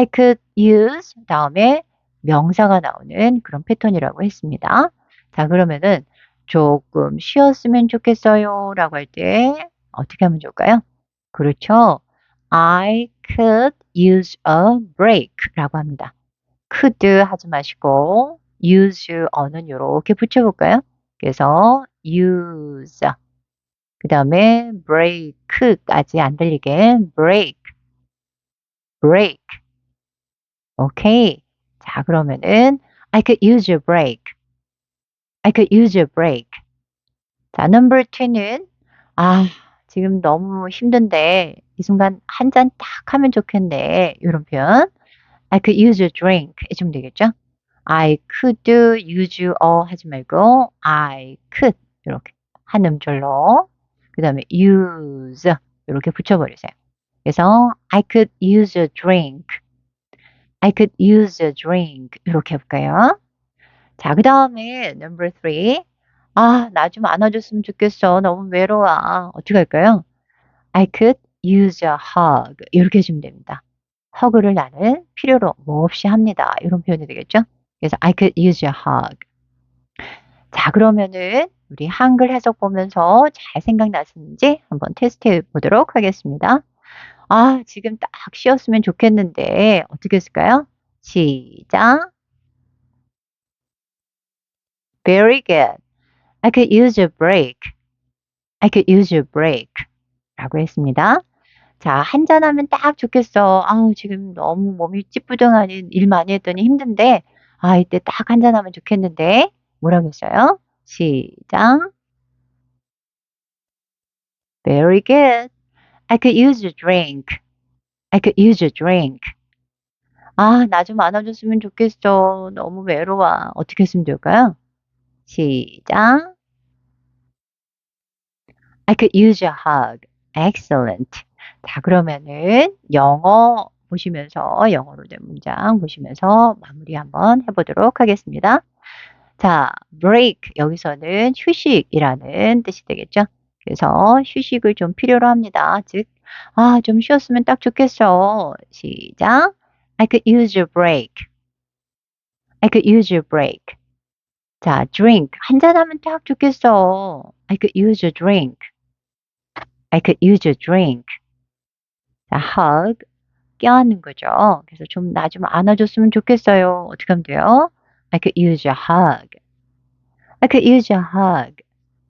I could use 다음에 명사가 나오는 그런 패턴이라고 했습니다. 자, 그러면은 조금 쉬었으면 좋겠어요 라고 할 때 어떻게 하면 좋을까요? 그렇죠. I could use a break 라고 합니다. could 하지 마시고 use 어는 이렇게 붙여볼까요? 그래서 use 그 다음에 break까지 안 들리게 break break 오케이 자 그러면은 I could use a break I could use a break 자 number two는 아 지금 너무 힘든데 이 순간 한 잔 딱 하면 좋겠네 이런 표현 I could use a drink 해주면 되겠죠? I could use a 하지 말고 I could 이렇게 한 음절로 그 다음에 use 이렇게 붙여버리세요. 그래서 I could use a drink. I could use a drink 이렇게 해볼까요? 자, 그 다음에 number three. 아, 나 좀 안아줬으면 좋겠어. 너무 외로워. 어떻게 할까요? I could use a hug 이렇게 해주면 됩니다. 허그를 나는 필요로 뭐 없이 합니다. 이런 표현이 되겠죠? 그래서 I could use a hug. 자, 그러면은 우리 한글 해석 보면서 잘 생각났는지 한번 테스트 해 보도록 하겠습니다. 아, 지금 딱 쉬었으면 좋겠는데 어떻게 했을까요? 시작. Very good. I could use a break. I could use a break. 라고 했습니다. 자, 한잔하면 딱 좋겠어. 아우, 지금 너무 몸이 찌뿌둥하니 일 많이 했더니 힘든데, 아, 이때 딱 한잔하면 좋겠는데, 뭐라고 했어요? 시작. Very good. I could use a drink. I could use a drink. 아, 나 좀 안아줬으면 좋겠어. 너무 외로워. 어떻게 했으면 좋을까요? 시작. I could use a hug. Excellent. 자, 그러면은 영어 보시면서 영어로 된 문장 보시면서 마무리 한번 해보도록 하겠습니다. 자, break 여기서는 휴식이라는 뜻이 되겠죠. 그래서 휴식을 좀 필요로 합니다. 즉, 아, 좀 쉬었으면 딱 좋겠어. 시작. I could use a break. I could use a break. 자, drink. 한잔하면 딱 좋겠어. I could use a drink. I could use a drink. 자, hug. 껴안는 거죠. 그래서 좀 나 좀 안아줬으면 좋겠어요. 어떻게 하면 돼요? I could use a hug. I could use a hug.